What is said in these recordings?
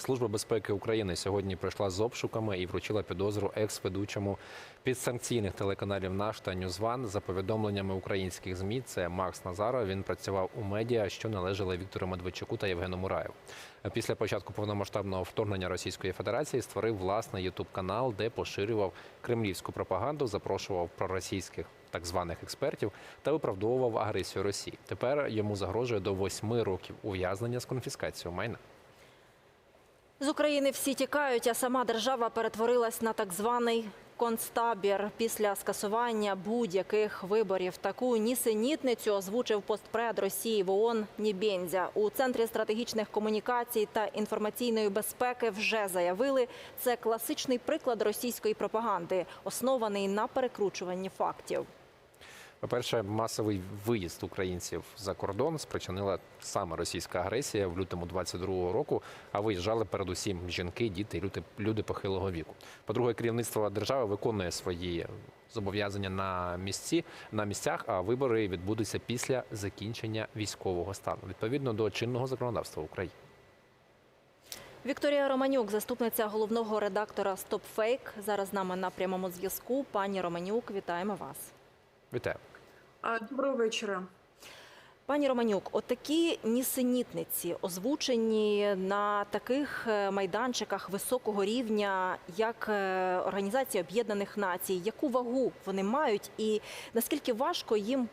Служба безпеки України сьогодні прийшла з обшуками і вручила підозру екс-ведучому підсанкційних телеканалів «Наш» та «Ньюзван». За повідомленнями українських змі, це Макс Назаров. Він працював у медіа, що належали Віктору Медведчуку та Євгену Мураєву. Після початку повномасштабного вторгнення Російської Федерації створив власний ютуб канал, де поширював кремлівську пропаганду, запрошував проросійських так званих експертів та виправдовував агресію Росії. Тепер йому загрожує до восьми років ув'язнення з конфіскацією майна. З України всі тікають, а сама держава перетворилась на так званий концтабір після скасування будь-яких виборів. Таку нісенітницю озвучив постпред Росії в ООН Нібензя. У центрі стратегічних комунікацій та інформаційної безпеки вже заявили, це класичний приклад російської пропаганди, оснований на перекручуванні фактів. По-перше, масовий виїзд українців за кордон спричинила саме російська агресія в лютому 22-го року. А виїжджали передусім жінки, діти, люди, люди похилого віку. По-друге, керівництво держави виконує свої зобов'язання на місці на місцях. А вибори відбудуться після закінчення військового стану відповідно до чинного законодавства України. Вікторія Романюк, заступниця головного редактора StopFake, зараз з нами на прямому зв'язку. Пані Романюк, вітаємо вас. Вітаю. Доброго вечора. Пані Романюк, отакі нісенітниці озвучені на таких е, майданчиках високого рівня, як е, Організація Об'єднаних Націй. Яку вагу вони мають, і наскільки важко їм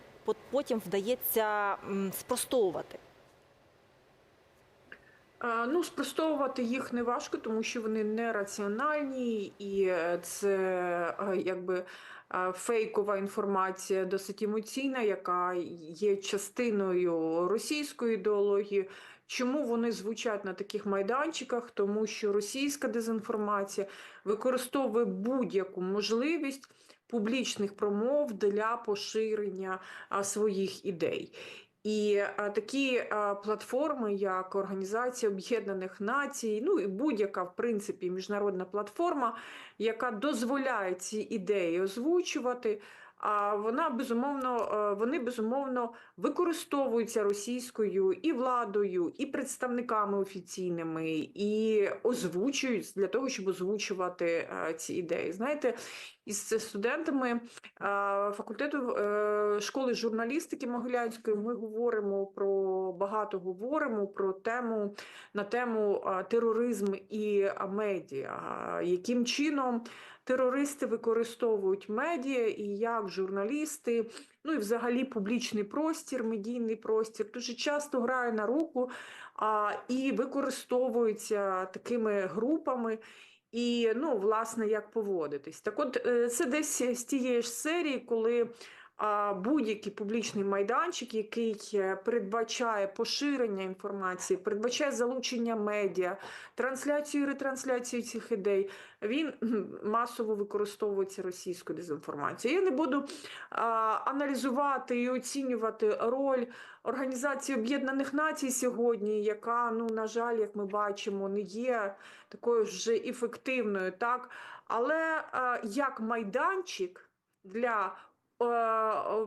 потім вдається спростовувати? Ну, спростовувати їх не важко, тому що вони нераціональні, і е, це якби фейкова інформація, досить емоційна, яка є частиною російської ідеології. Чому вони звучать на таких майданчиках? Тому що російська дезінформація використовує будь-яку можливість публічних промов для поширення своїх ідей. І а, такі а, платформи, як Організація Об'єднаних Націй, ну і будь-яка, в принципі, міжнародна платформа, яка дозволяє ці ідеї озвучувати, а вона безумовно, е, вони безумовно використовуються російською і владою, і представниками офіційними, і озвучують для того, щоб озвучувати е, ці ідеї. Знаєте, із студентами факультету е, школи журналістики Могилянської ми говоримо про багато говоримо про тему на тему тероризм і медіа, яким чином терористи використовують медіа і як журналісти, ну і взагалі публічний простір, медійний простір дуже часто грає на руку а, і використовується такими групами. І ну, власне, як поводитись. Так, от е, це десь з тієї ж серії, коли будь-який публічний майданчик, який е, передбачає поширення інформації, передбачає залучення медіа, трансляцію і ретрансляцію цих ідей, він масово використовується російською дезінформацією. Я не буду аналізувати і оцінювати роль Організації Об'єднаних Націй сьогодні, яка, ну, на жаль, як ми бачимо, не є такою вже ефективною, так? Але як майданчик для е,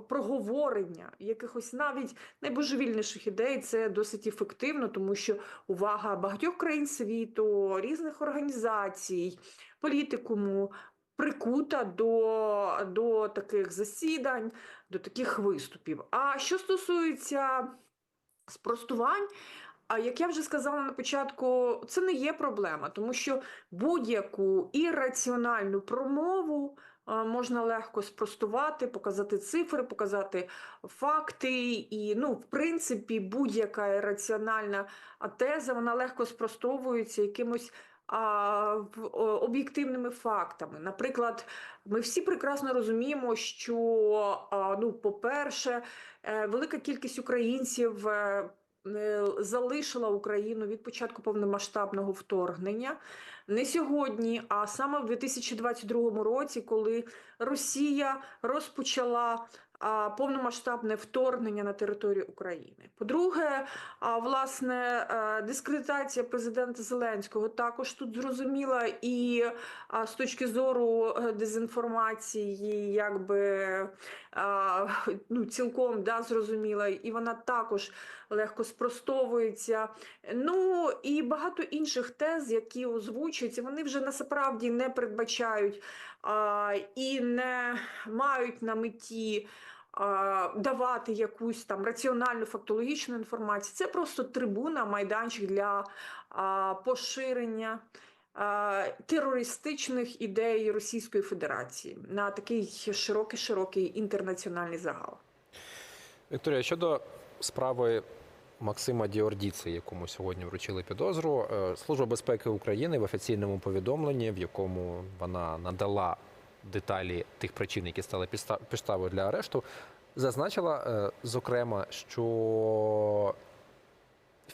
проговорення якихось навіть найбожевільніших ідей, це досить ефективно, тому що увага багатьох країн світу, різних організацій, політикуму прикута до, до таких засідань, до таких виступів. А що стосується спростувань, а як я вже сказала на початку, це не є проблема, тому що будь-яку ірраціональну промову можна легко спростувати, показати цифри, показати факти. І, ну, в принципі, будь-яка ірраціональна а, теза вона легко спростовується якимось. Об'єктивними фактами. Наприклад, ми всі прекрасно розуміємо, що ну, по-перше, е, велика кількість українців е, е, залишила Україну від початку повномасштабного вторгнення. Не сьогодні, а саме в 2022 році, коли Росія розпочала повномасштабне вторгнення на територію України. По-друге, власне, е, дискредитація президента Зеленського також тут зрозуміла, і з точки зору е, дезінформації, якби ну, цілком да, зрозуміла, і вона також легко спростовується. Ну і багато інших тез, які озвучуються, вони вже насправді не передбачають а, і не мають на меті давати якусь там раціональну фактологічну інформацію. Це просто трибуна, майданчик для а, поширення а, терористичних ідей Російської Федерації на такий широкий широкий інтернаціональний загал. Вікторія, щодо справи Максима Діордіци, якому сьогодні вручили підозру, е, Служба безпеки України в офіційному повідомленні, в якому вона надала деталі тих причин, які стали підста- підставою для арешту, зазначила е, зокрема, що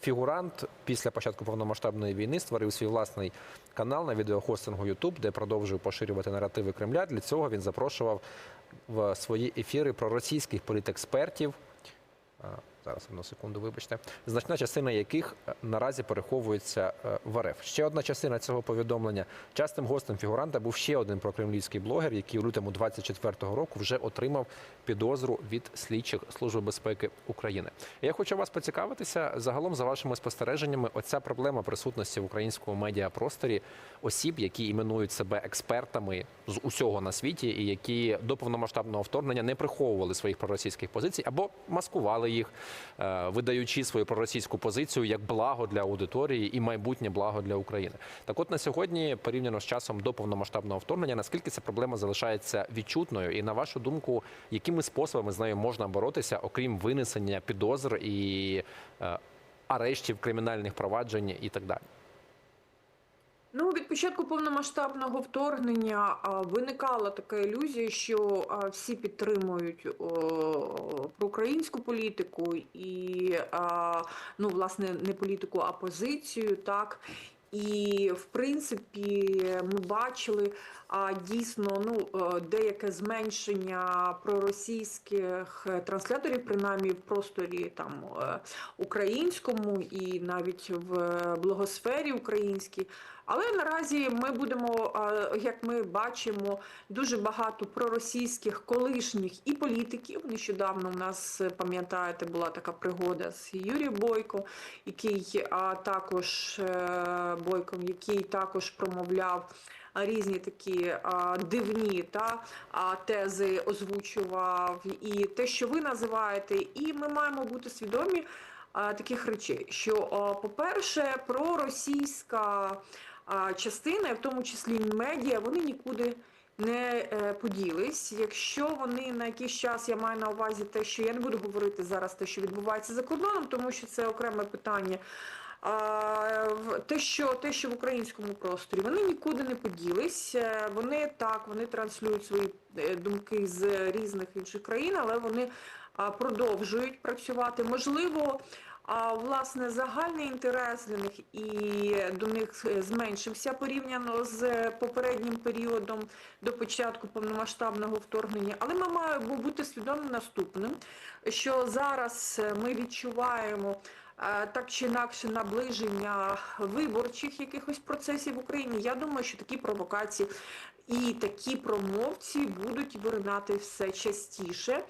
фігурант після початку повномасштабної війни створив свій власний канал на відеохостингу YouTube, де продовжує поширювати наративи Кремля. Для цього він запрошував в свої ефіри проросійських політекспертів. Зараз одну секунду, вибачте, значна частина яких е, наразі переховується е, в РФ. Ще одна частина цього повідомлення. Частим гостем фігуранта був ще один прокремлівський блогер, який у лютому 24-го року вже отримав підозру від слідчих Служби безпеки України. Я хочу вас поцікавитися загалом за вашими спостереженнями. Оця проблема присутності в українському медіапросторі осіб, які іменують себе експертами з усього на світі, і які до повномасштабного вторгнення не приховували своїх проросійських позицій або маскували їх, е, видаючи свою проросійську позицію як благо для аудиторії і майбутнє благо для України. Так, от на сьогодні, порівняно з часом до повномасштабного вторгнення, наскільки ця проблема залишається відчутною, і на вашу думку, якими способами з нею можна боротися, окрім винесення підозр і е, арештів кримінальних проваджень і так далі? Початку повномасштабного вторгнення виникала така ілюзія, що всі підтримують проукраїнську політику і, ну, власне, не політику, а позицію, так. І в принципі ми бачили а, дійсно ну, е, деяке зменшення проросійських е, трансляторів, принаймні в просторі там е, українському і навіть в блогосфері українській. Але наразі ми будемо, як ми бачимо, дуже багато проросійських колишніх і політиків. Нещодавно у нас пам'ятаєте, була така пригода з Юрієм Бойко, який також Бойком, який також промовляв. Різні такі дивні та тези озвучував, і те, що ви називаєте, і ми маємо бути свідомі таких речей, що, по-перше, проросійська частина, в тому числі медіа, вони нікуди не е, поділись. Якщо вони на якийсь час, я маю на увазі те, що я не буду говорити зараз те, що відбувається за кордоном, тому що це окреме питання. Те, що те, що в українському просторі, вони нікуди не поділись. Е, Вони так, вони транслюють свої е, думки з різних інших країн, але вони продовжують працювати. Можливо, власне загальний інтерес для них і до них е, зменшився порівняно з попереднім періодом до початку повномасштабного вторгнення. Але ми маємо бути свідомі наступним, що зараз ми відчуваємо. Так чи інакше наближення виборчих якихось процесів в Україні. Я думаю, що такі провокації і такі промовці будуть виринати все частіше.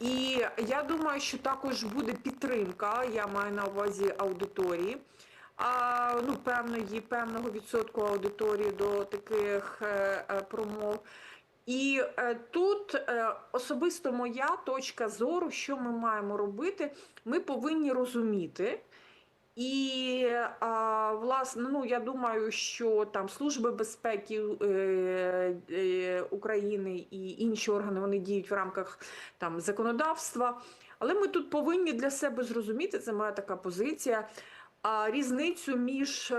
І я думаю, що також буде підтримка, я маю на увазі аудиторії, а, ну, певної, певного відсотку аудиторії до таких е, е, промов. І е, тут е, особисто моя точка зору, що ми маємо робити, ми повинні розуміти. І а, власне, ну я думаю, що там служби безпеки е, е, України і інші органи вони діють в рамках там законодавства. Але ми тут повинні для себе зрозуміти, це моя така позиція, а, різницю між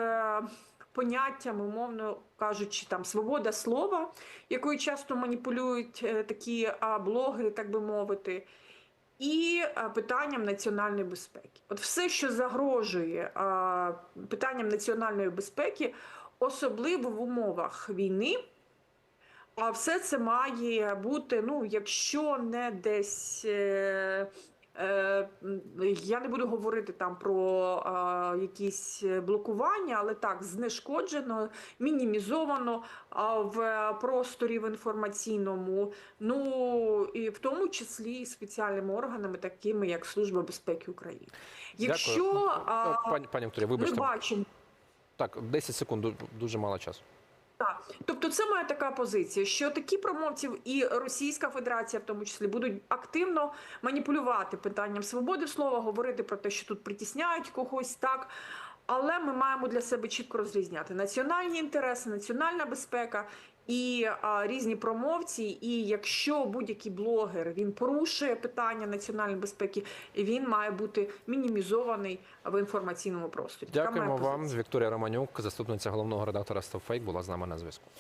поняттями, умовно кажучи, там свобода слова, якою часто маніпулюють е, такі блогери, так би мовити. І питанням національної безпеки. От все, що загрожує питанням національної безпеки, особливо в умовах війни, А все це має бути, ну, якщо не десь. Е, я не буду говорити там про е, якісь блокування, але так, знешкоджено, мінімізовано в просторі в інформаційному, ну і в тому числі і спеціальними органами, такими як Служба безпеки України. Якщо Дякую. Е, пані, пані Вікторія, ми бачимо. Так, 10 секунд, дуже мало часу. Так, тобто це моя така позиція, що такі промовці і Російська Федерація, в тому числі, будуть активно маніпулювати питанням свободи слова, говорити про те, що тут притісняють когось так. Але ми маємо для себе чітко розрізняти національні інтереси, національна безпека і а, різні промовці. І якщо будь-який блогер він порушує питання національної безпеки, він має бути мінімізований в інформаційному просторі. Дякуємо вам. Вікторія Романюк, заступниця головного редактора StopFake, була з нами на зв'язку.